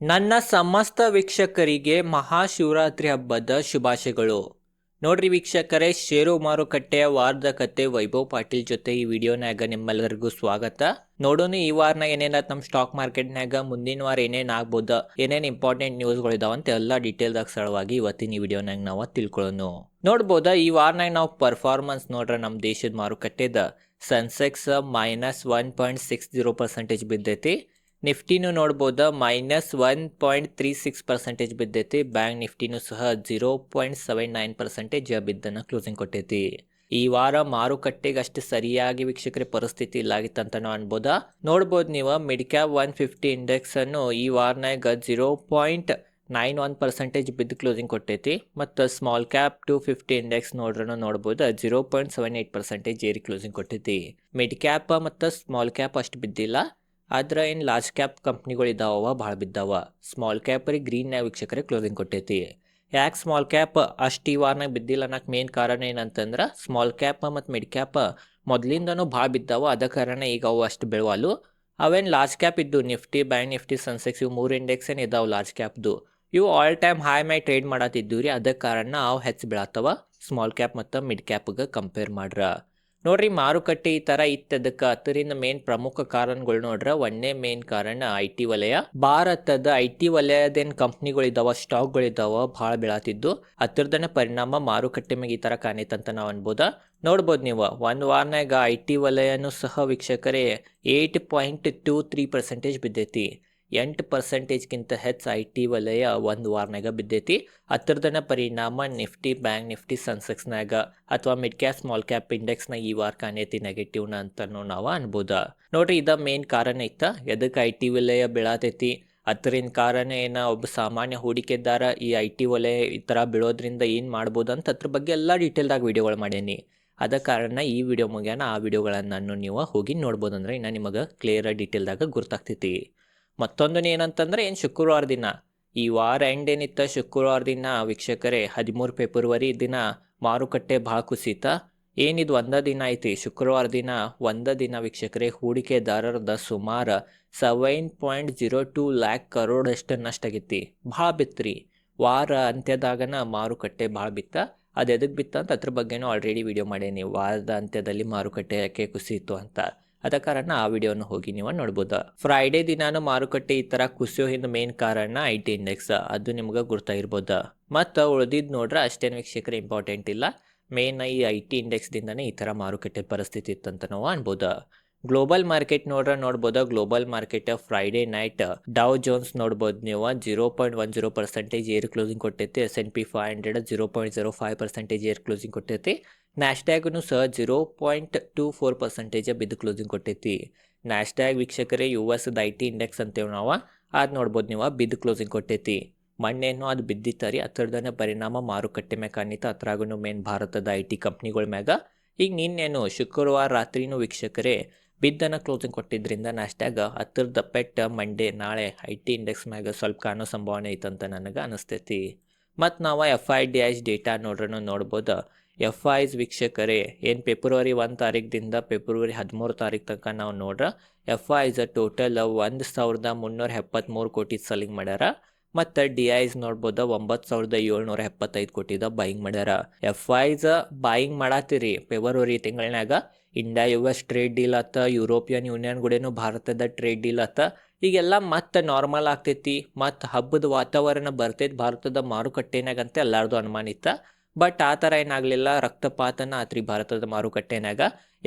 ನನ್ನ ಸಮಸ್ತ ವೀಕ್ಷಕರಿಗೆ ಮಹಾಶಿವರಾತ್ರಿ ಹಬ್ಬದ ಶುಭಾಶಯಗಳು. ನೋಡ್ರಿ ವೀಕ್ಷಕರೇ ಷೇರು ಮಾರುಕಟ್ಟೆಯ ವಾರದ ಕತೆ ವೈಭವ್ ಪಾಟೀಲ್ ಜೊತೆ ಈ ವಿಡಿಯೋನಾಗ ನಿಮ್ಮೆಲ್ಲರಿಗೂ ಸ್ವಾಗತ. ನೋಡೋಣ ಈ ವಾರನ ಏನೇನ ನಮ್ಮ ಸ್ಟಾಕ್ ಮಾರ್ಕೆಟ್ನಾಗ, ಮುಂದಿನ ವಾರ ಏನೇನು ಆಗ್ಬೋದು, ಏನೇನು ಇಂಪಾರ್ಟೆಂಟ್ ನ್ಯೂಸ್ಗಳು ಅಂತ ಎಲ್ಲ ಡೀಟೇಲ್ದಾಗ ಸರಳವಾಗಿ ಇವತ್ತಿನ ಈ ವಿಡಿಯೋನಾಗ ನಾವು ತಿಳ್ಕೊಳ್ಳೋಣ ನೋಡ್ಬೋದಾ, ಈ ವಾರನಾಗ ನಾವು ಪರ್ಫಾರ್ಮೆನ್ಸ್ ನೋಡ್ರೆ ನಮ್ಮ ದೇಶದ ಮಾರುಕಟ್ಟೆದ Sensex minus one point six zero percentage ಬಿದ್ದೈತಿ. ನಿಫ್ಟಿನೂ ನೋಡ್ಬೋದು minus one point three six percentage ಬಿದ್ದೈತಿ. Bank ನಿಫ್ಟಿನೂ ಸಹ zero point seven nine percentage ಬಿದ್ದನ್ನು closing ಕೊಟ್ಟೈತಿ. ಈ ವಾರ ಮಾರುಕಟ್ಟೆಗೆ ಅಷ್ಟು ಸರಿಯಾಗಿ ವೀಕ್ಷಕರ ಪರಿಸ್ಥಿತಿ ಇಲ್ಲಾಗಿತ್ತಂತ ನಾವು ಅನ್ಬೋದಾ? ನೋಡ್ಬೋದು ನೀವು mid cap one fifty index ಅನ್ನು ಈ ವಾರನಾಗ zero point nine one percentage ಬಿದ್ದು ಕ್ಲೋಸಿಂಗ್ ಕೊಟ್ಟೈತಿ. ಮತ್ತು small cap two fifty index ನೋಡ್ರೂ ನೋಡ್ಬೋದು zero point seven eight percentage ಏರಿ ಕ್ಲೋಸಿಂಗ್ ಕೊಟ್ಟೈತಿ. ಮಿಡ್ ಕ್ಯಾಪ್ ಮತ್ತು ಸ್ಮಾಲ್ ಕ್ಯಾಪ್ ಅಷ್ಟು ಬಿದ್ದಿಲ್ಲ. ಆದ್ರೆ ಏನು ಲಾರ್ಜ್ ಕ್ಯಾಪ್ ಕಂಪ್ನಿಗಳು ಇದಾವ ಭಾಳ ಬಿದ್ದಾವ. ಸ್ಮಾಲ್ ಕ್ಯಾಪ್ರಿಗೆ ಗ್ರೀನ್ ವೀಕ್ಷಕರೇ ಕ್ಲೋಸಿಂಗ್ ಕೊಟ್ಟೈತಿ. ಯಾಕೆ ಸ್ಮಾಲ್ ಕ್ಯಾಪ್ ಅಷ್ಟು ಈ ವಾರನಾಗ ಬಿದ್ದಿಲ್ಲ. ಅನ್ನಕ್ಕೆ ಮೇನ್ ಕಾರಣ ಏನಂತಂದ್ರೆ ಸ್ಮಾಲ್ ಕ್ಯಾಪ್ ಮತ್ತು ಮಿಡ್ ಕ್ಯಾಪ್ ಮೊದಲಿಂದನೂ ಭಾಳ ಬಿದ್ದಾವ. ಅದ ಕಾರಣ ಈಗ ಅವು ಅಷ್ಟು ಬೆಳವಲ್ಲು ಅವೇನು ಲಾರ್ಜ್ ಕ್ಯಾಪ್ ಇದ್ದು ನಿಫ್ಟಿ ಬ್ಯಾಂಕ್ ನಿಫ್ಟಿ ಸನ್ಸೆಕ್ಸ್ ಇವು ಮೂರು ಇಂಡೆಕ್ಸ್ ಏನು ಇದಾವೆ ಲಾರ್ಜ್ ಕ್ಯಾಪ್ದು ಇವು ಆಲ್ ಟೈಮ್ ಹೈ ಮೈ ಟ್ರೇಡ್ ಮಾಡತ್ತಿದ್ದು ರೀ ಅದ ಕಾರಣ ಅವು ಹೆಚ್ಚು ಬೀಳತ್ತವ ಸ್ಮಾಲ್ ಕ್ಯಾಪ್ ಮತ್ತು ಮಿಡ್ ಕ್ಯಾಪ್ಗೆ ಕಂಪೇರ್ ಮಾಡ್ರ. ನೋಡ್ರಿ ಮಾರುಕಟ್ಟೆ ಈ ತರ ಇತ್ತದಕ್ಕೆ. ಅದರಿಂದ ಮೇನ್ ಪ್ರಮುಖ ಕಾರಣಗಳು ನೋಡ್ರ ಒಂದೇ ಮೇನ್ ಕಾರಣ ಐ ಟಿ ವಲಯ. ಭಾರತದ ಐ ಟಿ ವಲಯದೇನ್ ಕಂಪ್ನಿಗಳು ಇದಾವ ಸ್ಟಾಕ್ಗಳು ಇದಾವ ಭಾಳ ಬೆಳಾತಿದ್ದು. ಅದರದನ್ನ ಪರಿಣಾಮ ಮಾರುಕಟ್ಟೆ ಮೇಲೆ ಈ ತರ ಅಂತ ನಾವು ಅನ್ಬೋದ. ನೋಡ್ಬೋದು ನೀವು, ಒಂದು ವಾರನಾಗ ಐ ಟಿ ವಲಯನೂ ಸಹ ವೀಕ್ಷಕರೇ eight point two three percentage ಬಿದ್ದೈತಿ. ಎಂಟು ಪರ್ಸೆಂಟೇಜ್ಗಿಂತ ಹೆಚ್ಚು ಐ ಟಿ ವಲಯ ಒಂದು ವಾರನಾಗ ಬಿದ್ದೈತಿ. ಹತ್ತಿರದನ ಪರಿಣಾಮ ನಿಫ್ಟಿ, ಬ್ಯಾಂಕ್ ನಿಫ್ಟಿ ಸೆನ್ಸೆಕ್ಸ್ನಾಗ ಅಥವಾ ಮಿಡ್ ಕ್ಯಾಪ್ ಸ್ಮಾಲ್ ಕ್ಯಾಪ್ ಇಂಡೆಕ್ಸ್ನ ಈ ವಾರ ಕಾಣೈತಿ ನೆಗೆಟಿವ್ನ ಅಂತನೂ ನಾವು ಅನ್ಬೋದ. ನೋಡ್ರಿ, ಇದ ಮೇನ್ ಕಾರಣ ಐತ ಎದಕ್ಕೆ ಐ ಟಿ ವಲಯ ಬೀಳತೈತಿ? ಅದರಿಂದ ಕಾರಣ ಏನ? ಒಬ್ಬ ಸಾಮಾನ್ಯ ಹೂಡಿಕೆದಾರ ಈ ಐ ಟಿ ವಲಯ ಈ ಥರ ಬೀಳೋದ್ರಿಂದ ಏನು ಮಾಡ್ಬೋದು ಅಂತ ಅದ್ರ ಬಗ್ಗೆ ಎಲ್ಲ ಡೀಟೇಲ್ದಾಗ ವಿಡಿಯೋಗಳು ಮಾಡೇನಿ. ಅದ ಕಾರಣ ಈ ವಿಡಿಯೋ ಮುಗ್ಯಾನ. ಆ ವಿಡಿಯೋಗಳನ್ನು ನೀವು ಹೋಗಿ ನೋಡ್ಬೋದಂದ್ರೆ ಇನ್ನು ನಿಮಗೆ ಕ್ಲಿಯರ್ ಡೀಟೇಲ್ದಾಗ ಗುರ್ತಾಗ್ತೈತಿ. ಮತ್ತೊಂದು ಏನಂತಂದ್ರೆ ಏನು ಶುಕ್ರವಾರ ದಿನ? ಈ ವಾರ ಎಂಡ್ ಏನಿತ್ತ ಶುಕ್ರವಾರ ದಿನ? ವೀಕ್ಷಕರೇ, ಹದಿಮೂರು ಫೆಬ್ರವರಿ ದಿನ ಮಾರುಕಟ್ಟೆ ಭಾಳ ಕುಸಿತ. ಏನಿದು ಒಂದ ದಿನ ಐತಿ? ಶುಕ್ರವಾರ ದಿನ ಒಂದ ದಿನ ವೀಕ್ಷಕರೇ, ಹೂಡಿಕೆದಾರರದ ಸುಮಾರು seven point zero two lakh ಕರೋಡಷ್ಟು ನಷ್ಟ ಆಗೈತಿ. ಭಾಳ ಬಿತ್ರಿ. ವಾರ ಅಂತ್ಯದಾಗನ ಮಾರುಕಟ್ಟೆ ಭಾಳ ಬಿತ್ತ. ಅದು ಎದಕ್ಕೆ ಬಿತ್ತ ಅಂತ ಅದ್ರ ಬಗ್ಗೆನೂ ಆಲ್ರೆಡಿ ವಿಡಿಯೋ ಮಾಡೇನಿ. ವಾರದ ಅಂತ್ಯದಲ್ಲಿ ಮಾರುಕಟ್ಟೆ ಯಾಕೆ ಕುಸಿಯಿತು ಅಂತ. ಅದ ಕಾರಣ ಆ ವಿಡಿಯೋನ ಹೋಗಿ ನೀವು ನೋಡ್ಬೋದು. ಫ್ರೈಡೇ ದಿನಾನು ಮಾರುಕಟ್ಟೆ ಈ ಥರ ಕುಸಿಯೋ ಹಿಂದ ಮೇನ್ ಕಾರಣ ಐ ಟಿ ಇಂಡೆಕ್ಸ್ ಅದು ನಿಮ್ಗೆ ಗುರ್ತಾಗಿರ್ಬೋದು. ಮತ್ತು ಉಳಿದಿದ್ದು ನೋಡ್ರೆ ಅಷ್ಟೇನು ವೀಕ್ಷಕರು ಇಂಪಾರ್ಟೆಂಟ್ ಇಲ್ಲ. ಮೇನ್ ಈ ಐ ಟಿ ಇಂಡೆಕ್ಸ್ದಿಂದನೇ ಈ ಥರ ಮಾರುಕಟ್ಟೆ ಪರಿಸ್ಥಿತಿ ಇತ್ತಂತ ನಾವು ಅನ್ಬೋದು. ಗ್ಲೋಬಲ್ ಮಾರ್ಕೆಟ್ ನೋಡ್ರೆ ನೋಡ್ಬೋದು? Global market Friday night Dow Jones ನೋಡ್ಬೋದು ನೀವು. Zero point one zero percentage air closing ಕೊಟ್ಟೈತಿ S N P five hundred zero point zero five percentage air closing ಕೊಟ್ಟೈತಿ ನ್ಯಾಶ್ಟ್ಯಾಗ್ನು ಸಹ zero point two four percentage ಬಿದ್ದು closing ಕೊಟ್ಟೈತಿ Nasdaq ವೀಕ್ಷಕರೇ U S I T index ಅಂತೇವೆ ನಾವು. ಅದು ನೋಡ್ಬೋದು ನೀವು. ಬಿದ್ದು ಕ್ಲೋಸಿಂಗ್ ಕೊಟ್ಟೈತಿ ಮಣ್ಣೇನು ಅದು ಬಿದ್ದಿತ್ತಾರಿ ಅದರದನ್ನ ಪರಿಣಾಮ ಮಾರುಕಟ್ಟೆ ಮ್ಯಾಗ ಕಾಣಿತ ಹತ್ರಾಗೂ ಮೇನ್ ಭಾರತದ ಐ ಟಿ ಕಂಪ್ನಿಗಳ ಮ್ಯಾಗ. ಈಗ ನಿನ್ನೇನು ಶುಕ್ರವಾರ ರಾತ್ರಿನೂ ವೀಕ್ಷಕರೇ ಬಿದ್ದನ್ನು ಕ್ಲೋಸಿಂಗ್ ಕೊಟ್ಟಿದ್ದರಿಂದ ನಾಷ್ಟಾಗ ಹತ್ತಿರದ ಪೆಟ್ಟ ಮಂಡೇ ನಾಳೆ ಐ ಟಿ ಇಂಡೆಕ್ಸ್ ಮ್ಯಾಗ ಸ್ವಲ್ಪ ಕಾಣೋ ಸಂಭಾವನೆ ಐತಂತ ನನಗೆ ಅನಿಸ್ತೈತಿ. ಮತ್ತು ನಾವು F I D I's data ನೋಡ್ರೂ ನೋಡ್ಬೋದು. ಎಫ್ ಐಸ್ ವೀಕ್ಷಕರೇ, ಏನು ಫೆಬ್ರವರಿ ಒಂದು ತಾರೀಕದಿಂದ ಫೆಬ್ರವರಿ ಹದಿಮೂರು ತಾರೀಕು ತನಕ ನಾವು ನೋಡ್ರ. ಎಫ್ ಐಸ್ ಟೋಟಲ್ ಒಂದು ಸಾವಿರದ ಮುನ್ನೂರ ಎಪ್ಪತ್ತ್ಮೂರು ಕೋಟಿ ಸೆಲ್ಲಿಂಗ್ ಮಾಡ್ಯಾರ. ಮತ್ತು ಡಿ ಐಸ್ ನೋಡ್ಬೋದು ಒಂಬತ್ತು ಸಾವಿರದ ಏಳ್ನೂರ ಎಪ್ಪತ್ತೈದು ಕೋಟಿದ ಬಾಯಿಂಗ್ ಮಾಡ್ಯಾರ. ಎಫ್ ಐಸ್ ಬಾಯಿಂಗ್ ಮಾಡತ್ತೀರಿ February ತಿಂಗಳನ್ಯಾಗ. India U S trade deal ಆತ ಯುರೋಪಿಯನ್ ಯೂನಿಯನ್ ಕೂಡೇನು ಭಾರತದ ಟ್ರೇಡ್ ಡೀಲ್ ಆತ. ಈಗೆಲ್ಲ ಮತ್ತೆ ನಾರ್ಮಲ್ ಆಗ್ತೈತಿ, ಮತ್ತು ಹಬ್ಬದ ವಾತಾವರಣ ಬರ್ತೈತಿ ಭಾರತದ ಮಾರುಕಟ್ಟೆನಾಗಂತ ಎಲ್ಲಾರ್ದು ಅನುಮಾನ ಇತ್ತ ಬಟ್ ಆ ಥರ ಏನಾಗಲಿಲ್ಲ, ರಕ್ತಪಾತನ ಆತ್ರಿ ಭಾರತದ ಮಾರುಕಟ್ಟೆನಾಗ.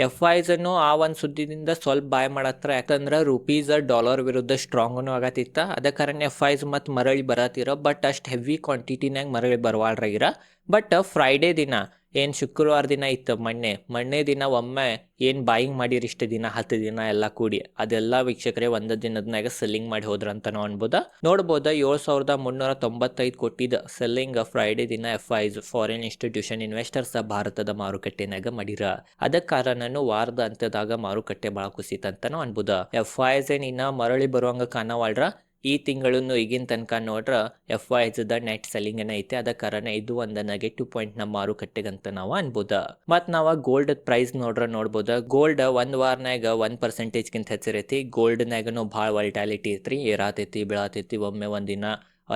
ಎಫ್ ಐಸನ್ನು ಆ ಒಂದು ಸುದ್ದಿದಿಂದ ಸ್ವಲ್ಪ ಬಾಯ್ ಮಾಡತ್ರ, ಯಾಕಂದ್ರೆ ರುಪೀಸ್ ಡಾಲರ್ ವಿರುದ್ಧ ಸ್ಟ್ರಾಂಗನು ಆಗತ್ತಿತ್ತ ಅದ ಕಾರಣ ಎಫ್ ಐಸ್ ಮತ್ತು ಮರಳಿ ಬರತ್ತಿರ ಬಟ್ ಅಷ್ಟು ಹೆವಿ ಕ್ವಾಂಟಿಟಿನಾಗ ಮರಳಿ ಬರವಾಳ್ರಾಗಿರ. ಬಟ್ ಫ್ರೈಡೇ ದಿನ ಏನು ಶುಕ್ರವಾರ ದಿನ ಇತ್ತು? ಮಣ್ಣೆ. ಮಣ್ಣೆ ದಿನ ಒಮ್ಮೆ ಏನು ಬಾಯಿಂಗ್ ಮಾಡಿರಿ ಇಷ್ಟು ದಿನ? ಹತ್ತು ದಿನ ಎಲ್ಲ ಕೂಡಿ. ಅದೆಲ್ಲ ವೀಕ್ಷಕರೇ ಒಂದ ದಿನದ್ನಾಗ ಸೆಲ್ಲಿಂಗ್ ಮಾಡಿ ಹೋದ್ರಂತ ನಾವು ಅನ್ಬೋದ? ನೋಡ್ಬೋದ? ಏಳು ಸಾವಿರದ ಮುನ್ನೂರ ತೊಂಬತ್ತೈದು ಕೋಟಿದ ಸೆಲ್ಲಿಂಗ್ ಫ್ರೈಡೇ ದಿನ F I's foreign institution investors ಭಾರತದ ಮಾರುಕಟ್ಟೆನಾಗ ಮಾಡಿರ. ಅದಕ್ಕೆ ಕಾರಣನು ವಾರದ ಅಂತ್ಯದಾಗ ಮಾರುಕಟ್ಟೆ ಭಾಳ ಕುಸಿತಂತ ನಾವು ಅನ್ಬೋದ? ಎಫ್ ಐಸ್ ಏನ್ ಇನ್ನ ಮರಳಿ ಬರುವಂಗ ಕಾಣವಾಳ್ರ ಈ ತಿಂಗಳನ್ನು ಈಗಿನ ತನಕ ನೋಡ್ರೆ ಎಫ್ ಐ ದ ನೆಟ್ ಸೆಲ್ಲಿಂಗ್ ಏನ ಐತೆ, ಅದ ಕಾರಣ ಇದು ಒಂದು ನೆಗೆಟಿವ್ ಪಾಯಿಂಟ್ ನಮ್ಮ ಮಾರುಕಟ್ಟೆಗಂತ ನಾವು ಅನ್ಬೋದ. ಮತ್ ನಾವ ಗೋಲ್ಡ್ ಪ್ರೈಸ್ ನೋಡ್ರ ನೋಡ್ಬೋದ. ಗೋಲ್ಡ್ ಒಂದ್ ವಾರನಾಗ ಒಂದ್ ಪರ್ಸೆಂಟೇಜ್ ಗಿಂತ ಹೆಚ್ಚಿರೈತಿ. ಗೋಲ್ಡ್ನಾಗನು ಭಾಳ ವಲ್ಟಾಲಿಟಿ ಐತ್ರಿ, ಏರಾತೈತಿ, ಬೀಳಾತೈತಿ, ಒಮ್ಮೆ ಒಂದಿನ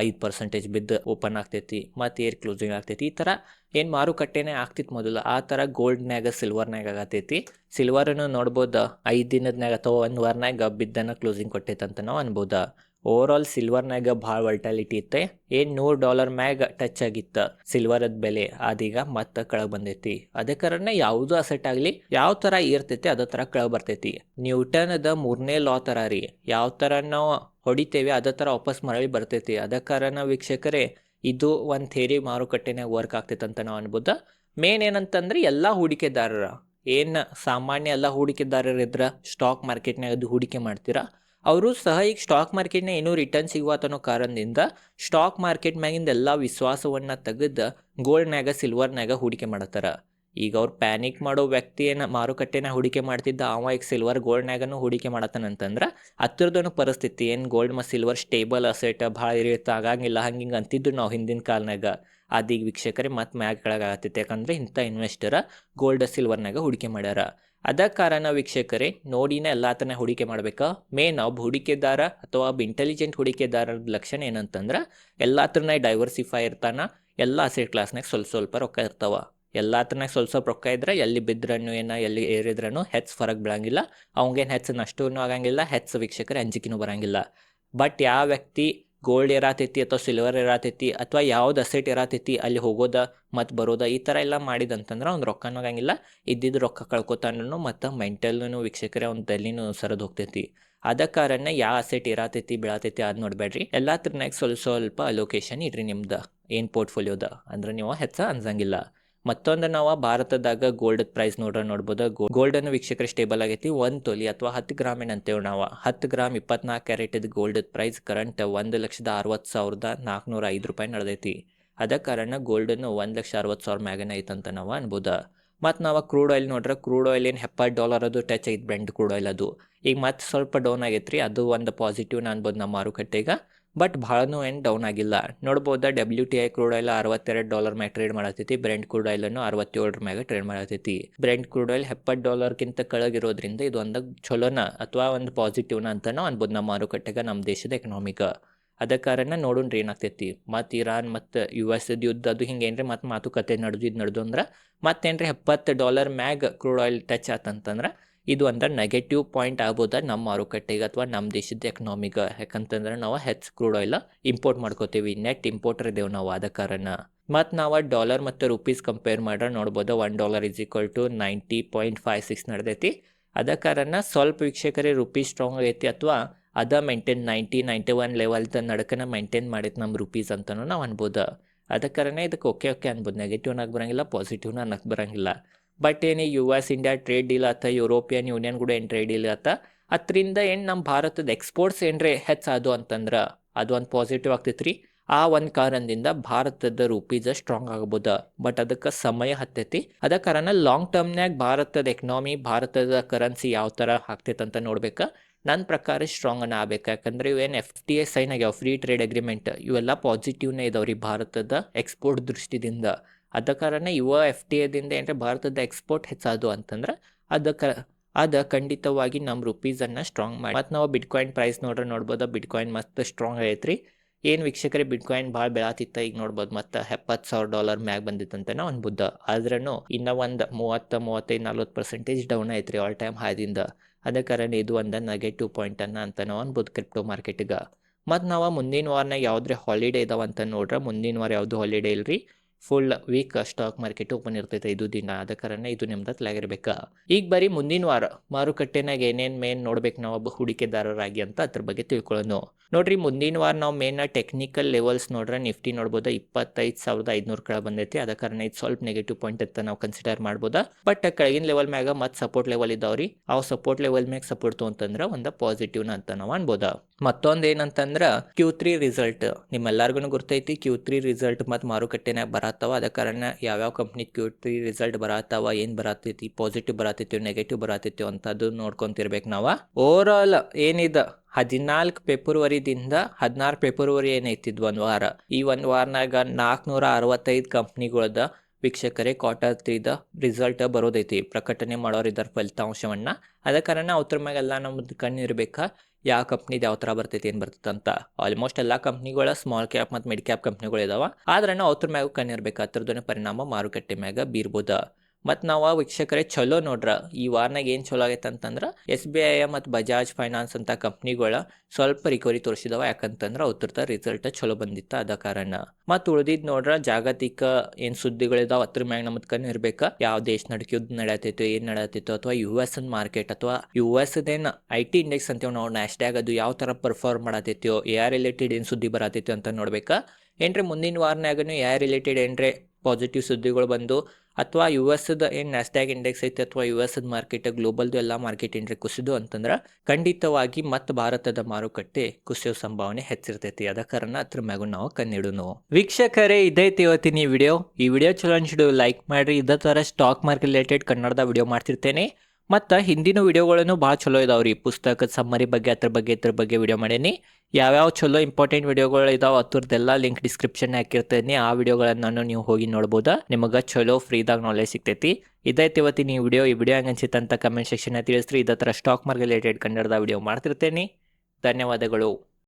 ಐದು ಪರ್ಸೆಂಟೇಜ್ ಬಿದ್ದು ಓಪನ್ ಆಗ್ತೈತಿ ಮತ್ತು ಏರ್ ಕ್ಲೋಸಿಂಗ್ ಆಗ್ತೈತಿ. ಈ ಥರ ಏನು ಮಾರುಕಟ್ಟೆನೇ ಆಗ್ತಿತ್ತು ಮೊದಲು. ಆ ಥರ ಗೋಲ್ಡ್ನ್ಯಾಗ ಸಿಲ್ವರ್ನ್ಯಾಗ ಆಗತೈತಿ. ಸಿಲ್ವರನ್ನು ನೋಡ್ಬೋದು, ಐದು ದಿನದ್ನಾಗ ಅಥವಾ ಒಂದು ವಾರನಾಗ ಬಿದ್ದನ ಕ್ಲೋಸಿಂಗ್ ಕೊಟ್ಟೈತೆ ಅಂತ ನಾವು ಅನ್ಬೋದ. ಓವರ್ ಆಲ್ ಸಿಲ್ವರ್ನಾಗ ಭಾಳ ವಲ್ಟಾಲಿಟಿ ಇತ್ತು. ಏನು ನೂರು ಡಾಲರ್ ಮ್ಯಾಗ ಟಚ್ ಆಗಿತ್ತು ಸಿಲ್ವರದ ಬೆಲೆ. ಅದೀಗ ಮತ್ತೆ ಕೆಳಗೆ ಬಂದೈತಿ. ಅದೇ ಕಾರಣ ಯಾವುದು ಅಸೆಟ್ ಆಗಲಿ, ಯಾವ ಥರ ಇರ್ತೈತಿ ಅದೇ ಥರ ಕೆಳಗೆ ಬರ್ತೈತಿ. ನ್ಯೂಟನ್ದ ಮೂರನೇ ಲಾ ಥರ ರೀ. ಯಾವ ಥರ ನಾವು ಹೊಡಿತೇವೆ ಅದೇ ಥರ ವಾಪಸ್ ಮರಳಿ ಬರ್ತೈತಿ. ಅದ ಕಾರಣ ವೀಕ್ಷಕರೇ, ಇದು ಒಂದು ಥೇರಿ ಮಾರುಕಟ್ಟೆನಾಗ ವರ್ಕ್ ಆಗ್ತೈತೆ ಅಂತ ನಾವು ಅನ್ಬೋದು. ಮೇನ್ ಏನಂತಂದ್ರೆ ಎಲ್ಲ ಹೂಡಿಕೆದಾರರ, ಏನು ಸಾಮಾನ್ಯ ಎಲ್ಲ ಹೂಡಿಕೆದಾರರಿದ್ರೆ ಸ್ಟಾಕ್ ಮಾರ್ಕೆಟ್ನಾಗ ಅದು ಹೂಡಿಕೆ ಮಾಡ್ತೀರಾ ಅವರು ಸಹ ಈಗ ಸ್ಟಾಕ್ ಮಾರ್ಕೆಟ್ನ ಏನೂ ರಿಟರ್ನ್ ಸಿಗುವತನೋ ಕಾರಣದಿಂದ ಸ್ಟಾಕ್ ಮಾರ್ಕೆಟ್ ಮ್ಯಾಗಿಂದ ಎಲ್ಲ ವಿಶ್ವಾಸವನ್ನು ತೆಗೆದು ಗೋಲ್ಡ್ನ್ಯಾಗ ಸಿಲ್ವರ್ನ್ಯಾಗ ಹೂಡಿಕೆ ಮಾಡತ್ತಾರ. ಈಗ ಅವ್ರು ಪ್ಯಾನಿಕ್ ಮಾಡೋ ವ್ಯಕ್ತಿಯನ್ನು, ಮಾರುಕಟ್ಟೆನ ಹೂಡಿಕೆ ಮಾಡ್ತಿದ್ದ ಅವ ಈಗ ಸಿಲ್ವರ್ ಗೋಲ್ಡ್ನ್ಯಾಗನು ಹೂಡಿಕೆ ಮಾಡತ್ತಾನಂತಂದ್ರೆ ಹತ್ತಿರದನು ಪರಿಸ್ಥಿತಿ ಏನು ಗೋಲ್ಡ್ ಮತ್ತು ಸಿಲ್ವರ್ ಸ್ಟೇಬಲ್ ಅಸೆಟ್ ಭಾಳ ಇರುತ್ತೆ, ಆಗಂಗಿಲ್ಲ ಹಂಗೆ ಹಿಂಗೆ ಅಂತಿದ್ದು ನಾವು ಹಿಂದಿನ ಕಾಲನಾಗ ಅದೀಗ ವೀಕ್ಷಕರೇ ಮತ್ತೆ ಮ್ಯಾಗ ಕೆಳಗಾಗತ್ತೈತೆ ಯಾಕಂದ್ರೆ ಇಂಥ ಇನ್ವೆಸ್ಟರ ಗೋಲ್ಡ್ ಸಿಲ್ವರ್ನಾಗ ಹೂಡಿಕೆ ಮಾಡ್ಯಾರ. ಅದ ಕಾರಣ ವೀಕ್ಷಕರೇ, ನೋಡಿನೇ ಎಲ್ಲಾತನ ಹೂಡಿಕೆ ಮಾಡಬೇಕಾ? ಮೇನ್ ಒಬ್ಬ ಹೂಡಿಕೆದಾರ ಅಥವಾ ಒಬ್ಬ ಇಂಟೆಲಿಜೆಂಟ್ ಹೂಡಿಕೆದಾರರ ಲಕ್ಷಣ ಏನಂತಂದ್ರೆ ಎಲ್ಲಾತ್ರನ ಡೈವರ್ಸಿಫೈ ಇರ್ತಾನ, ಎಲ್ಲ ಅಸೆಟ್ ಕ್ಲಾಸ್ನಾಗ ಸ್ವಲ್ಪ ಸ್ವಲ್ಪ ರೊಕ್ಕ ಇರ್ತಾವ. ಎಲ್ಲಾತ್ರನಾಗ ಸ್ವಲ್ಪ ಸ್ವಲ್ಪ ರೊಕ್ಕ ಇದ್ರೆ ಎಲ್ಲಿ ಬಿದ್ರನು ಏನ, ಎಲ್ಲಿ ಏರಿದ್ರೂ ಹೆಚ್ಚು ಫರಕ್ ಬೀಳಂಗಿಲ್ಲ. ಅವಂಗೇನು ಹೆಚ್ಚು ನಷ್ಟವೂ ಆಗಂಗಿಲ್ಲ ಹೆಚ್ಚು ವೀಕ್ಷಕರು ಅಂಜಿಕೆನೂ ಬರಂಗಿಲ್ಲ. ಬಟ್ ಯಾವ ವ್ಯಕ್ತಿ ಗೋಲ್ಡ್ ಇರತೈತಿ ಅಥವಾ ಸಿಲ್ವರ್ ಇರತೈತಿ ಅಥವಾ ಯಾವ್ದು ಅಸೆಟ್ ಇರತೈತಿ ಅಲ್ಲಿ ಹೋಗೋದ ಮತ್ತು ಬರೋದ, ಈ ಥರ ಎಲ್ಲ ಮಾಡಿದಂತಂದ್ರೆ ಅವ್ನು ರೊಕ್ಕನೂ ಆಗಂಗಿಲ್ಲ ಇದ್ದಿದ್ದು ರೊಕ್ಕ ಕಳ್ಕೊತಾನು ಮತ್ತು ಮೆಂಟಲ್ನು ವೀಕ್ಷಕರೇ ಅವ್ನ ತಲೆನೂ ಸರದು ಹೋಗ್ತೈತಿ. ಅದ ಕಾರಣ ಯಾವ ಅಸೆಟ್ ಇರತೈತಿ ಬೀಳತೈತಿ ಅದು ನೋಡಬೇಡ್ರಿ ಎಲ್ಲಾತ್ರನಾಗ ಸ್ವಲ್ಪ ಸ್ವಲ್ಪ ಅಲೋಕೇಶನ್ ಇಡ್ರಿ ನಿಮ್ದು. ಏನು ಪೋರ್ಟ್ಫೋಲಿಯೋದ ಅಂದ್ರೆ ನೀವು ಹೆಚ್ಚ ಅನ್ಸಂಗಿಲ್ಲ. ಮತ್ತೊಂದು ನಾವು ಭಾರತದಾಗ ಗೋಲ್ಡ್ ಪ್ರೈಸ್ ನೋಡ್ರ ನೋಡ್ಬೋದು. ಗೋಲ್ಡ್ ಅನ್ನು ವೀಕ್ಷಕರ ಸ್ಟೇಬಲ್ ಆಗೈತಿ. ಒಂದು ತೊಲಿ ಅಥವಾ ಹತ್ತು ಗ್ರಾಮ್ ಏನಂತೇವೆ ನಾವು. ಹತ್ತು ಗ್ರಾಮ್ ಇಪ್ಪತ್ನಾಲ್ಕು ಕ್ಯಾರೆಟ್ ಗೋಲ್ಡ್ ಪ್ರೈಸ್ ಕರೆಂಟ್ ಒಂದು ಲಕ್ಷದ ಅರವತ್ತು ಸಾವಿರದ ನಾಲ್ಕುನೂರ ಐದು ರೂಪಾಯಿ ನಡೆದೈತಿ. ಅದ ಕಾರಣ ಗೋಲ್ಡನ್ನು ಒಂದು ಲಕ್ಷ ಅರವತ್ತು ಸಾವಿರ ಮ್ಯಾಗನ ಐತಂತ ನಾವು ಅನ್ಬೋದ. ಮತ್ತು ನಾವು ಕ್ರೂಡ್ ಆಯಿಲ್ ನೋಡ್ರೆ ಕ್ರೂಡ್ ಆಯಿಲ್ ಏನು ಎಪ್ಪತ್ತು ಡಾಲರ್ ಅದು ಟಚ್ ಐತೆ ಬ್ರೆಂಡ್ ಕ್ರೂಡ್ ಆಯಿಲ್ ಅದು. ಈಗ ಮತ್ತೆ ಸ್ವಲ್ಪ ಡೌನ್ ಆಗೈತ್ರಿ, ಅದು ಒಂದು ಪಾಸಿಟಿವ್ನ ಅನ್ಬೋದು ನಮ್ಮ ಮಾರುಕಟ್ಟೆಗೆ. ಬಟ್ ಭಾಳನೂ ಏನು ಡೌನ್ ಆಗಿಲ್ಲ. ನೋಡ್ಬೋದಾ W T I crude oil ಅರವತ್ತೆರಡು ಡಾಲರ್ ಮ್ಯಾಗ ಟ್ರೇಡ್ ಮಾಡತ್ತೈತಿ ಬ್ರೆಂಡ್ ಕ್ರೂಡ್ ಆಯಿಲನ್ನು ಅರವತ್ತೇಳರ ಮ್ಯಾಗ ಟ್ರೇಡ್ ಮಾಡತ್ತೈತಿ ಬ್ರೆಂಡ್ ಕ್ರೂಡ್ ಆಯಿಲ್ ಎಪ್ಪತ್ತು ಡಾಲರ್ಗಿಂತ ಕೆಳಗಿರೋದ್ರಿಂದ ಇದು ಒಂದು ಚಲೋನ ಅಥವಾ ಒಂದು ಪಾಸಿಟಿವ್ನ ಅಂತ ಅನ್ಬೋದು ನಮ್ಮ ಮಾರುಕಟ್ಟೆಗೆ ನಮ್ಮ ದೇಶದ ಎಕನಾಮಿಕ ಅದ ಕಾರಣ ನೋಡೋಣ ರೀ ಏನಾಗ್ತೈತಿ. ಮತ್ತು ಇರಾನ್ ಮತ್ತು ಯು ಎಸ್ ಯುದ್ಧ ಅದು ಹಿಂಗೆ ಏನ್ರಿ ಮತ್ತು ಮಾತುಕತೆ ನಡೆದಿದ್ದು ನಡೆದು ಅಂದ್ರೆ ಮತ್ತೇನ್ರಿ ಎಪ್ಪತ್ತು ಡಾಲರ್ ಮ್ಯಾಗ ಕ್ರೂಡ್ ಆಯಿಲ್ ಟಚ್ ಆತಂತಂದ್ರೆ ಇದು ಅಂದ್ರೆ ನೆಗೆಟಿವ್ ಪಾಯಿಂಟ್ ಆಗ್ಬೋದ ನಮ್ಮ ಮಾರುಕಟ್ಟೆಗೆ ಅಥವಾ ನಮ್ಮ ದೇಶದ ಎಕನಾಮಿಗೆ ಯಾಕಂತಂದ್ರೆ ನಾವು ಹೆಚ್ ಕ್ರೂಡ್ ಆಯಿಲ್ ಇಂಪೋರ್ಟ್ ಮಾಡ್ಕೋತೀವಿ. ನೆಟ್ ಇಂಪೋರ್ಟರ್ ಇದೇವೆ ನಾವು ಆದ ಕಾರಣ ಮತ್ತು ನಾವು ಡಾಲರ್ ಮತ್ತು ರುಪೀಸ್ ಕಂಪೇರ್ ಮಾಡ್ರೆ ನೋಡ್ಬೋದು one dollar is equal to ninety point five six ನಡೆದೈತಿ. ಅದ ಕಾರಣ ಸ್ವಲ್ಪ ವೀಕ್ಷಕರೇ ರುಪೀಸ್ ಸ್ಟ್ರಾಂಗ್ ಆಗೈತಿ ಅಥವಾ ಅದ ಮೇಂಟೈನ್ ನೈಂಟಿ ನೈಂಟಿ ಒನ್ ಲೆವೆಲ್ದ ನಡಕನ ಮೇಂಟೈನ್ ಮಾಡೈತೆ ನಮ್ಮ ರುಪೀಸ್ ಅಂತಲೂ ನಾವು ಅನ್ಬೋದು. ಅದ ಕಾರಣ ಇದಕ್ಕೆ ಓಕೆ ಓಕೆ ಅನ್ಬೋದು. ನೆಗೆಟಿವ್ ಬರೋಂಗಿಲ್ಲ ಬರಂಗಿಲ್ಲ ಪಾಸಿಟಿವ್ನ ಅನ್ನಕ್ಕೆ ಬರಂಗಿಲ್ಲ. ಬಟ್ ಏನು U S India trade deal ಆತ ಯುರೋಪಿಯನ್ ಯೂನಿಯನ್ ಕೂಡ ಏನು ಟ್ರೇಡ್ ಡೀಲ್ ಆತ, ಅದರಿಂದ ಏನು ನಮ್ಮ ಭಾರತದ ಎಕ್ಸ್ಪೋರ್ಟ್ಸ್ ಏನ್ರಿ ಹೆಚ್ಚಾದು ಅಂತಂದ್ರೆ ಅದು ಒಂದು ಪಾಸಿಟಿವ್ ಆಗ್ತೈತೆ ರೀ ಆ ಒಂದು ಕಾರಣದಿಂದ ಭಾರತದ ರೂಪೀಸ್ ಸ್ಟ್ರಾಂಗ್ ಆಗ್ಬೋದು. ಬಟ್ ಅದಕ್ಕೆ ಸಮಯ ಹತ್ತೈತಿ. ಅದ ಕಾರಣ ಲಾಂಗ್ ಟರ್ಮ್ನಾಗ ಭಾರತದ ಎಕನಾಮಿ ಭಾರತದ ಕರೆನ್ಸಿ ಯಾವ ಥರ ಆಗ್ತೈತೆ ಅಂತ ನೋಡ್ಬೇಕು. ನನ್ನ ಪ್ರಕಾರ ಸ್ಟ್ರಾಂಗ್ ಅನ್ನ ಆಗ್ಬೇಕು. ಯಾಕಂದ್ರೆ ಇವೇನು ಎಫ್ ಟಿ ಎ ಸೈನ್ ಆಗ್ಯಾವ ಫ್ರೀ ಟ್ರೇಡ್ ಅಗ್ರಿಮೆಂಟ್ ಇವೆಲ್ಲ ಪಾಸಿಟಿವ್ನೇ ಇದಾವೆ ರೀ ಭಾರತದ ಎಕ್ಸ್ಪೋರ್ಟ್ ದೃಷ್ಟಿದಿಂದ. ಅದ ಕಾರಣ ಯುವ ಎಫ್ ಟಿ ಎದಿಂದ ಏನಂದ್ರೆ ಭಾರತದ ಎಕ್ಸ್ಪೋರ್ಟ್ ಹೆಚ್ಚಾದು ಅಂತಂದ್ರೆ ಅದಕ್ಕೆ ಅದ ಖಂಡಿತವಾಗಿ ನಮ್ಮ ರುಪೀಸನ್ನು ಸ್ಟ್ರಾಂಗ್ ಮಾಡಿ. ಮತ್ತು ನಾವು ಬಿಟ್ಕಾಯಿನ್ ಪ್ರೈಸ್ ನೋಡ್ರೆ ನೋಡ್ಬೋದು ಬಿಟ್ಕಾಯಿನ್ ಮತ್ತು ಸ್ಟ್ರಾಂಗ್ ಐತ್ರಿ ಏನು ವೀಕ್ಷಕರೇ ಬಿಟ್ಕಾಯಿನ್ ಭಾಳ ಬೆಳಾತಿತ್ತ ಈಗ ನೋಡ್ಬೋದು, ಮತ್ತು ಎಪ್ಪತ್ತು ಸಾವಿರ ಡಾಲರ್ ಮ್ಯಾಗ ಒಂದು ಬುದ್ಧ ಆದ್ರೂ ಇನ್ನೂ ಒಂದು ಮೂವತ್ತು, ಮೂವತ್ತೈದು, ನಲ್ವತ್ತು ಪರ್ಸೆಂಟೇಜ್ ಡೌನ್ ಐತ್ರಿ ಆಲ್ ಟೈಮ್ ಹಾದಿಂದ ಅದೇ ಕಾರಣ ಇದು ಒಂದು ನೆಗೆಟಿವ್ ಪಾಯಿಂಟನ್ನು ಅಂತ ನಾವು ಅನ್ಬೋದು ಕ್ರಿಪ್ಟೋ ಮಾರ್ಕೆಟಿಗೆ ಮತ್ತು ನಾವು ಮುಂದಿನ ವಾರನಾಗ ಯಾವುದ್ರೆ ಹಾಲಿಡೇ ಇದಾವಂತ ನೋಡ್ರೆ, ಮುಂದಿನ ವಾರ ಯಾವುದು ಹಾಲಿಡೇ ಇಲ್ರಿ. Full week stock market open ಇರ್ತೈತೆ ಇದು ದಿನ. ಆದ ಕಾರಣ ಇದು ನಿಮ್ದು ತಲೆಯಾಗಿರ್ಬೇಕು ಈಗ ಬರೀ ಮುಂದಿನ ವಾರ ಮಾರುಕಟ್ಟೆನಾಗ ಏನೇನು ಮೇನ್ ನೋಡ್ಬೇಕು ನಾವು ಒಬ್ಬ ಹೂಡಿಕೆದಾರರಾಗಿ ಅಂತ ಅದ್ರ ಬಗ್ಗೆ ತಿಳ್ಕೊಳ್ಳೋಣ. ನೋಡ್ರಿ ಮುಂದಿನ ವಾರ ನಾವು ಮೇನ್ ಟೆಕ್ನಿಕಲ್ ಲೆವೆಲ್ಸ್ ನೋಡ್ರೆ ನಿಫ್ಟಿ ನೋಡ್ಬೋದು ಇಪ್ಪತ್ತೈದು ಸಾವಿರದ ಐದುನೂರು ಕೆಳ ಬಂದೈತಿ ಅದ ಕಾರಣ ಇದು ಸ್ವಲ್ಪ ನೆಗೆಟಿವ್ ಪಾಯಿಂಟ್ ಅಂತ ನಾವು ಕನ್ಸಿಡರ್ ಮಾಡ್ಬೋದಾ. ಬಟ್ ಕೆಳಗಿನ ಲೆವೆಲ್ ಮ್ಯಾಗ ಮತ್ತೆ ಸಪೋರ್ಟ್ ಲೆವೆಲ್ ಇದಾವ್ರಿ. ಅವ್ ಸಪೋರ್ಟ್ ಲೆವೆಲ್ ಮ್ಯಾಗ ಸಪೋರ್ಟ್ ಅಂತಂದ್ರೆ ಒಂದು ಪಾಸಿಟಿವ್ನ ಅಂತ ನಾವು ಅನ್ಬೋದಾ. ಮತ್ತೊಂದು ಏನಂತಂದ್ರೆ ಕ್ಯೂ ತ್ರೀ ರಿಸಲ್ಟ್ ನಿಮ್ಮೆಲ್ಲರಿಗೂ ಗೊತ್ತೈತಿ ಕ್ಯೂ ತ್ರೀ ರಿಸಲ್ಟ್ ಮತ್ತು ಮಾರುಕಟ್ಟೆನಾಗ ಬರತ್ತಾವ ಅದ ಕಾರಣ ಯಾವ್ಯಾವ ಕಂಪ್ನಿ ಕ್ಯೂ ರಿಸಲ್ಟ್ ಬರತ್ತಾವ ಏನು ಬರತೈತಿ ಪಾಸಿಟಿವ್ ಬರತೈತಿ ನೆಗೆಟಿವ್ ಬರತೈತಿ ಅಂತದ್ದು ನೋಡ್ಕೊಂತಿರ್ಬೇಕು ನಾವು. ಓವರ್ ಆಲ್ ಏನಿದ, ಹದಿನಾಲ್ಕು ಫೆಬ್ರವರಿದಿಂದ ಹದಿನಾರು ಫೆಬ್ರವರಿ ಏನೈತಿದ್ ಒಂದು ವಾರ. ಈ ಒಂದು ವಾರನಾಗ ನಾಲ್ಕುನೂರ ಅರವತ್ತೈದು ಕಂಪ್ನಿಗಳದ ವೀಕ್ಷಕರೇ ಕ್ವಾರ್ಟರ್ ತ್ರೀದ ರಿಸಲ್ಟ್ ಬರೋದೈತಿ. ಪ್ರಕಟಣೆ ಮಾಡೋರಿದ್ದಾರೆ ಫಲಿತಾಂಶವನ್ನ. ಅದ ಕಾರಣ ಅವ್ರ ಮ್ಯಾಗೆಲ್ಲ ನಮ್ದು ಕಣ್ಣು ಯಾವ ಕಂಪ್ನಿದು ಯಾವ ಥರ ಬರ್ತೈತಿ, ಏನು ಬರ್ತೈತೆ ಅಂತ. ಆಲ್ಮೋಸ್ಟ್ ಎಲ್ಲ ಕಂಪ್ನಿಗಳ ಸ್ಮಾಲ್ ಕ್ಯಾಪ್ ಮತ್ತು ಮಿಡ್ ಕ್ಯಾಪ್ ಕಂಪ್ನಿಗಳು ಇದಾವ. ಆದ್ರೆ ಅವ್ರ ಮ್ಯಾಗ ಕಣ್ಣು ಇರ್ಬೇಕು ಅದ್ರದ್ದು ಪರಿಣಾಮ ಮಾರುಕಟ್ಟೆ ಮ್ಯಾಗ ಬೀರ್ಬೋದ? ಮತ್ತು ನಾವು ವೀಕ್ಷಕರೇ ಚಲೋ ನೋಡ್ರ. ಈ ವಾರನಾಗ ಏನು ಚಲೋ ಆಗೈತೆ ಅಂತಂದ್ರೆ ಎಸ್ ಬಿ ಐ ಮತ್ತು ಬಜಾಜ್ ಫೈನಾನ್ಸ್ ಅಂತ ಕಂಪ್ನಿಗಳ ಸ್ವಲ್ಪ ರಿಕವರಿ ತೋರಿಸಿದವ. ಯಾಕಂತಂದ್ರೆ ಅವ್ರದ ರಿಸಲ್ಟ್ ಚಲೋ ಬಂದಿತ್ತು ಅದ ಕಾರಣ. ಮತ್ತು ಉಳಿದಿದ್ ನೋಡ್ರ ಜಾಗತಿಕ ಏನು ಸುದ್ದಿಗಳಿದಾವ ಅದ್ರ ಮ್ಯಾಗ ನಮ್ದು ಕಣ್ಣು ಇರ್ಬೇಕ. ಯಾವ ದೇಶ ನಡಕ ಯುದ್ಧ ನಡೆಯತೈತೋ, ಏನು ನಡೆಯತೈತೋ ಅಥವಾ ಯು ಎಸ್ ಮಾರ್ಕೆಟ್ ಅಥವಾ U S than I T index ಅಂತೀವಿ ನಾವು ನ್ಯಾಸ್ಡ್ಯಾಗ್ ಅದು ಯಾವ ಥರ ಪರ್ಫಾರ್ಮ್ ಮಾಡತೈತೋ ಎ ಆರ್ ರಿಲೇಟೆಡ್ ಏನು ಸುದ್ದಿ ಬರತೈತೋ ಅಂತ ನೋಡ್ಬೇಕಾ. ಏನ್ರಿ ಮುಂದಿನ ವಾರನಾಗನು ಎ ಆರ್ ರಿಲೇಟೆಡ್ ಏನ್ರಿ ಪಾಸಿಟಿವ್ ಸುದ್ದಿಗಳು ಬಂದು ಅಥವಾ ಯು ಎಸ್ದ ಏನು ನ್ಯಾಸ್ಡ್ಯಾಗ್ ಇಂಡೆಕ್ಸ್ ಐತೆ ಅಥವಾ ಯು ಎಸ್ ಮಾರ್ಕೆಟ್ ಗ್ಲೋಬಲ್ದು ಎಲ್ಲ ಮಾರ್ಕೆಟ್ ಏನ್ರಿ ಕುಸಿದು ಅಂತಂದ್ರೆ ಖಂಡಿತವಾಗಿ ಮತ್ತು ಭಾರತದ ಮಾರುಕಟ್ಟೆ ಕುಸಿಯೋ ಸಂಭಾವನೆ ಹೆಚ್ಚಿರ್ತೈತಿ. ಅದ ಕಾರಣ ಅದ್ರ ಮ್ಯಾಗು ನಾವು ಕಣ್ಣಿಡುನು. ವೀಕ್ಷಕರೇ ಇದೈತಿ ಇವತ್ತಿನ ಈ ವಿಡಿಯೋ ಈ ವಿಡಿಯೋ ಚಲೋ ಅನ್ಸಿಡು ಲೈಕ್ ಮಾಡ್ರಿ. ಇದೇ ಥರ ಸ್ಟಾಕ್ ಮಾರ್ಕೆಟ್ ರಿಲೇಟೆಡ್ ಕನ್ನಡದ ವಿಡಿಯೋ ಮಾಡ್ತಿರ್ತೇನೆ. ಮತ್ತು ಹಿಂದಿನ ವಿಡಿಯೋಗಳನ್ನು ಭಾಳ ಚಲೋ ಇದಾವ್ರಿ. ಪುಸ್ತಕದ ಸಮ್ಮರಿ ಬಗ್ಗೆ, ಅದ್ರ ಬಗ್ಗೆ, ಇದ್ರ ಬಗ್ಗೆ ವಿಡಿಯೋ ಮಾಡೇನಿ. ಯಾವ್ಯಾವ ಚಲೋ ಇಂಪಾರ್ಟೆಂಟ್ ವಿಡಿಯೋಗಳು ಇದಾವೆ ಅದ್ರದ್ದೆಲ್ಲ ಲಿಂಕ್ ಡಿಸ್ಕ್ರಿಪ್ಷನ್ ಹಾಕಿರ್ತೇನೆ. ಆ ವಿಡಿಯೋಗಳನ್ನು ನೀವು ಹೋಗಿ ನೋಡ್ಬೋದು. ನಿಮಗೆ ಚಲೋ ಫ್ರೀದಾಗ ನಾಲೆಜ್ ಸಿಗ್ತೈತಿ. ಇದೈತಿ ಇವತ್ತಿನ ಈ ವಿಡಿಯೋ ಈ ವಿಡಿಯೋ ಹೆಂಗೆ ಅನ್ಸಿತ್ತು ಅಂತ ಕಮೆಂಟ್ ಸೆಕ್ಷನ್ ತಿಳಿಸ್ರಿ. ಇದೇ ಥರ ಸ್ಟಾಕ್ ಮಾರ್ಕೆಟ್ ರಿಲೇಟೆಡ್ ಕನ್ನಡದ ವಿಡಿಯೋ ಮಾಡ್ತಿರ್ತೇನೆ. ಧನ್ಯವಾದಗಳು.